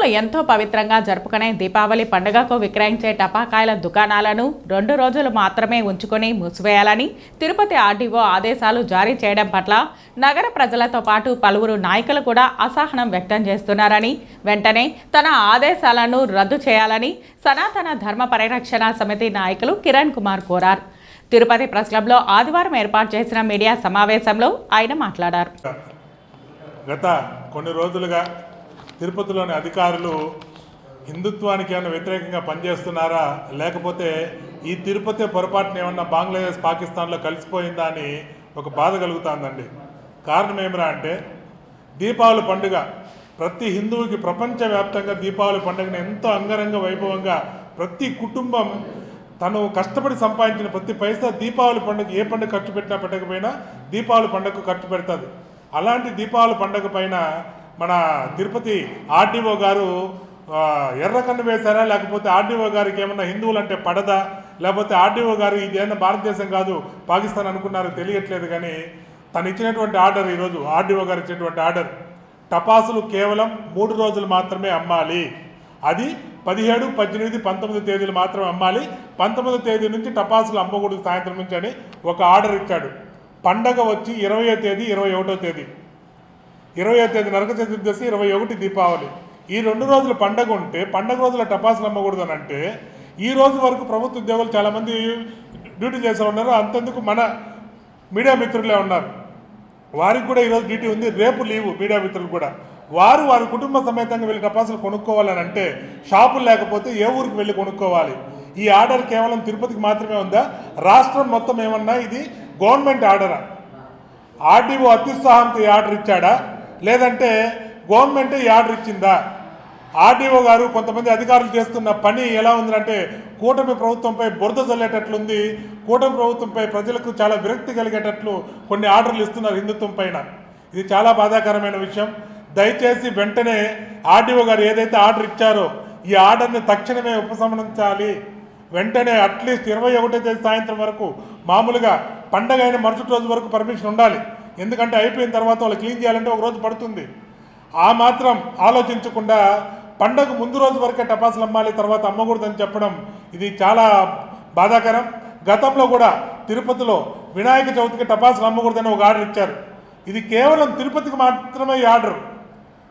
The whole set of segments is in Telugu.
హిందువులు ఎంతో పవిత్రంగా జరుపుకునే దీపావళి పండుగకు విక్రయించే టపాకాయల దుకాణాలను రెండు రోజులు మాత్రమే ఉంచుకొని మూసివేయాలని తిరుపతి ఆర్డీఓ ఆదేశాలు జారీ చేయడం పట్ల నగర ప్రజలతో పాటు పలువురు నాయకులు కూడా అసహనం వ్యక్తం చేస్తున్నారని వెంటనే తన ఆదేశాలను రద్దు చేయాలని సనాతన ధర్మ పరిరక్షణ సమితి నాయకులు కిరణ్ కుమార్ కోరారు. తిరుపతి ప్రెస్ క్లబ్లో ఆదివారం ఏర్పాటు చేసిన మీడియా సమావేశంలో ఆయన మాట్లాడారు. గత కొన్ని రోజులుగా తిరుపతిలోని అధికారులు హిందుత్వానికి ఏమైనా వ్యతిరేకంగా పనిచేస్తున్నారా? లేకపోతే ఈ తిరుపతి పొరపాటున ఏమన్నా బంగ్లాదేశ్ పాకిస్తాన్లో కలిసిపోయిందా అని ఒక బాధ కలుగుతుందండి. కారణం ఏమిరా అంటే దీపావళి పండుగ ప్రతి హిందువుకి ప్రపంచవ్యాప్తంగా దీపావళి పండుగను ఎంతో అంగరంగ వైభవంగా ప్రతి కుటుంబం తను కష్టపడి సంపాదించిన ప్రతి పైసా దీపావళి పండుగ ఏ పండుగ ఖర్చు పెట్టినా పెట్టకపోయినా దీపావళి పండుగకు ఖర్చు పెడుతుంది. అలాంటి దీపావళి పండుగ పైన మన తిరుపతి ఆర్డీఓ గారు ఎర్రకన్ను వేశారా? లేకపోతే ఆర్డీఓ గారికి ఏమన్నా హిందువులు అంటే పడదా? లేకపోతే ఆర్డీఓ గారు ఇదేమన్నా భారతదేశం కాదు పాకిస్తాన్ అనుకున్నారు తెలియట్లేదు కానీ తను ఇచ్చినటువంటి ఆర్డర్ ఈరోజు ఆర్డీఓ గారు ఇచ్చినటువంటి ఆర్డర్ టపాసులు కేవలం మూడు రోజులు మాత్రమే అమ్మాలి. అది పదిహేడు పద్దెనిమిది పంతొమ్మిది తేదీలు మాత్రమే అమ్మాలి. పంతొమ్మిదో తేదీ నుంచి టపాసులు అమ్మకూడదు సాయంత్రం నుంచి అని ఒక ఆర్డర్ ఇచ్చాడు. పండగ వచ్చి ఇరవయో తేదీ ఇరవై ఒకటో తేదీ. ఇరవై తేదీ నరక చతుర్దశి ఇరవై ఒకటి దీపావళి. ఈ రెండు రోజులు పండగ ఉంటే పండగ రోజుల టపాసులు అమ్మకూడదు అని అంటే ఈ రోజు వరకు ప్రభుత్వ ఉద్యోగులు చాలామంది డ్యూటీ చేసే ఉన్నారు. అంతెందుకు మన మీడియా మిత్రులే ఉన్నారు. వారికి కూడా ఈరోజు డ్యూటీ ఉంది. రేపు లీవు మీడియా మిత్రులు కూడా. వారు వారి కుటుంబ సమేతంగా వెళ్ళి టపాసులు కొనుక్కోవాలని అంటే షాపులు లేకపోతే ఏ ఊరికి వెళ్ళి కొనుక్కోవాలి? ఈ ఆర్డర్ కేవలం తిరుపతికి మాత్రమే ఉందా? రాష్ట్రం మొత్తం ఏమన్నా? ఇది గవర్నమెంట్ ఆర్డరా? ఆర్డీఓ అత్యుత్సాహంతో ఈ ఆర్డర్ ఇచ్చాడా? లేదంటే గవర్నమెంట్ ఈ ఆర్డర్ ఇచ్చిందా? ఆర్డీఓ గారు కొంతమంది అధికారులు చేస్తున్న పని ఎలా ఉందంటే కూటమి ప్రభుత్వంపై బురద చల్లేటట్లుంది కూటమి ప్రభుత్వంపై ప్రజలకు చాలా విరక్తి కలిగేటట్లు కొన్ని ఆర్డర్లు ఇస్తున్నారు హిందుత్వం పైన. ఇది చాలా బాధాకరమైన విషయం. దయచేసి వెంటనే ఆర్డీఓ గారు ఏదైతే ఆర్డర్ ఇచ్చారో ఈ ఆర్డర్ని తక్షణమే ఉపశమనించాలి వెంటనే అట్లీస్ట్ ఇరవై ఒకటో తేదీ సాయంత్రం వరకు మామూలుగా పండగ అయిన మరుసటి రోజు వరకు పర్మిషన్ ఉండాలి. ఎందుకంటే అయిపోయిన తర్వాత వాళ్ళు క్లీన్ చేయాలంటే ఒక రోజు పడుతుంది. ఆ మాత్రం ఆలోచించకుండా పండగ ముందు రోజు వరకే టపాసులు అమ్మాలి తర్వాత అమ్మకూడదని చెప్పడం ఇది చాలా బాధాకరం. గతంలో కూడా తిరుపతిలో వినాయక చవితికి టపాసులు అమ్మకూడదని ఒక ఆర్డర్ ఇచ్చారు. ఇది కేవలం తిరుపతికి మాత్రమే ఈ ఆర్డర్.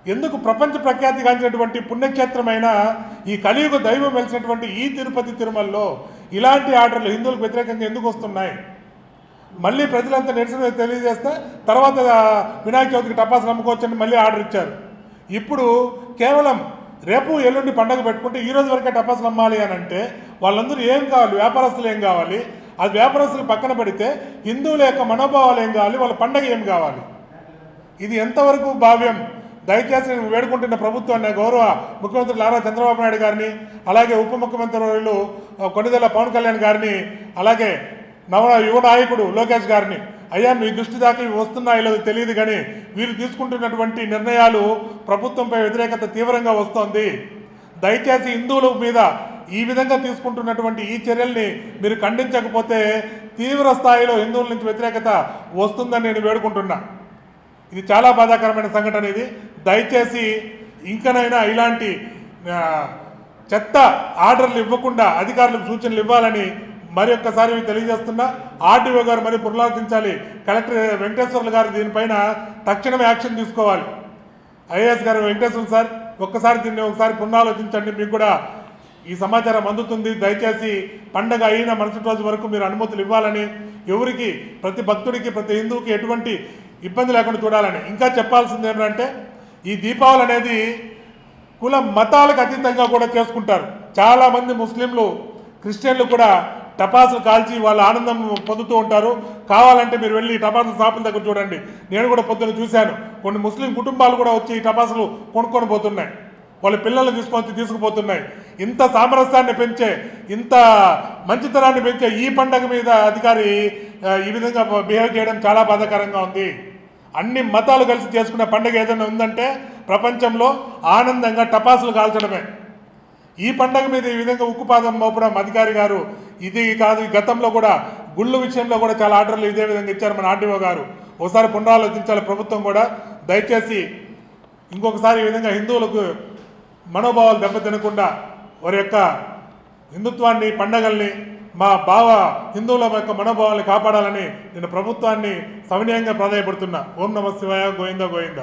ఎందుకు ప్రపంచ ప్రఖ్యాతిగాంచినటువంటి పుణ్యక్షేత్రమైన ఈ కలియుగ దైవం వెలిసినటువంటి ఈ తిరుపతి తిరుమలలో ఇలాంటి ఆర్డర్లు హిందువులకు వ్యతిరేకంగా ఎందుకు వస్తున్నాయి? మళ్ళీ ప్రజలంతా నిరసన తెలియజేస్తే తర్వాత వినాయక చవితికి టపాసులు అమ్ముకోవచ్చని మళ్ళీ ఆర్డర్ ఇచ్చారు. ఇప్పుడు కేవలం రేపు ఎల్లుండి పండగ పెట్టుకుంటే ఈ రోజు వరకే టపాసులు అమ్మాలి అని అంటే వాళ్ళందరూ ఏం కావాలి? వ్యాపారస్తులు ఏం కావాలి? అది వ్యాపారస్తులు పక్కన పెడితే హిందువుల యొక్క మనోభావాలు ఏం కావాలి? వాళ్ళ పండగ ఏం కావాలి? ఇది ఎంతవరకు భావ్యం? దయచేసి నేను వేడుకుంటున్న ప్రభుత్వాన్ని గౌరవ ముఖ్యమంత్రి నారా చంద్రబాబు నాయుడు గారిని అలాగే ఉప ముఖ్యమంత్రి వర్యులు పవన్ కళ్యాణ్ గారిని అలాగే నవ యువ నాయకుడు లోకేష్ గారిని. అయ్యా మీ దృష్టి దాకా ఇవి వస్తున్నాయో లేదో తెలియదు కానీ వీరు తీసుకుంటున్నటువంటి నిర్ణయాలు ప్రభుత్వంపై వ్యతిరేకత తీవ్రంగా వస్తోంది. దయచేసి హిందువుల మీద ఈ విధంగా తీసుకుంటున్నటువంటి ఈ చర్యల్ని మీరు ఖండించకపోతే తీవ్ర స్థాయిలో హిందువుల నుంచి వ్యతిరేకత వస్తుందని నేను వేడుకుంటున్నా. ఇది చాలా బాధాకరమైన సంఘటన ఇది. దయచేసి ఇంకనైనా ఇలాంటి చెత్త ఆర్డర్లు ఇవ్వకుండా అధికారులకు సూచనలు ఇవ్వాలని మరి ఒక్కసారి తెలియజేస్తున్నా ఆర్డీఓ గారు మరి పునరాలోచించాలి. కలెక్టర్ వెంకటేశ్వర్లు గారు దీనిపైన తక్షణమే యాక్షన్ తీసుకోవాలి. ఐఏఎస్ గారు వెంకటేశ్వర సార్ ఒక్కసారి దీన్ని ఒకసారి పునరాలోచించండి. మీకు కూడా ఈ సమాచారం అందుతుంది. దయచేసి పండగ అయిన మరుసటి రోజు వరకు మీరు అనుమతులు ఇవ్వాలని ఎవరికి ప్రతి భక్తుడికి ప్రతి హిందువుకి ఎటువంటి ఇబ్బంది లేకుండా చూడాలని. ఇంకా చెప్పాల్సింది ఏంటంటే ఈ దీపావళి అనేది కుల మతాలకు అతీతంగా కూడా చేసుకుంటారు. చాలామంది ముస్లింలు క్రిస్టియన్లు కూడా టపాసులు కాల్చి వాళ్ళ ఆనందం పొందుతూ ఉంటారు. కావాలంటే మీరు వెళ్ళి టపాసులు షాపుల దగ్గర చూడండి. నేను కూడా పొద్దున్న చూశాను. కొన్ని ముస్లిం కుటుంబాలు కూడా వచ్చి ఈ టపాసులు కొనుక్కొని పోతున్నాయి. వాళ్ళ పిల్లల్ని తీసుకొని తీసుకుపోతున్నాయి. ఇంత సామరస్యాన్ని పెంచే ఇంత మంచితనాన్ని పెంచే ఈ పండగ మీద అధికారి ఈ విధంగా బిహేవ్ చేయడం చాలా బాధాకరంగా ఉంది. అన్ని మతాలు కలిసి చేసుకునే పండుగ ఏదైనా ఉందంటే ప్రపంచంలో ఆనందంగా టపాసులు కాల్చడమే. ఈ పండగ మీద ఈ విధంగా ఉక్కుపాదం మోపడం అధికారి గారు ఇది కాదు ఈ గతంలో కూడా గుళ్ళు విషయంలో కూడా చాలా ఆర్డర్లు ఇదే విధంగా ఇచ్చారు మన ఆర్డీఓ గారు. ఒకసారి పునరాలోచించాలి ప్రభుత్వం కూడా. దయచేసి ఇంకొకసారి ఈ విధంగా హిందువులకు మనోభావాలు దెబ్బతినకుండా వారి యొక్క హిందుత్వాన్ని పండగల్ని మా భావ హిందువుల యొక్క మనోభావాల్ని కాపాడాలని నేను ప్రభుత్వాన్ని సవినయంగా ప్రాధాయపడుతున్నా. ఓం నమ శివాయ గోవింద గోవింద.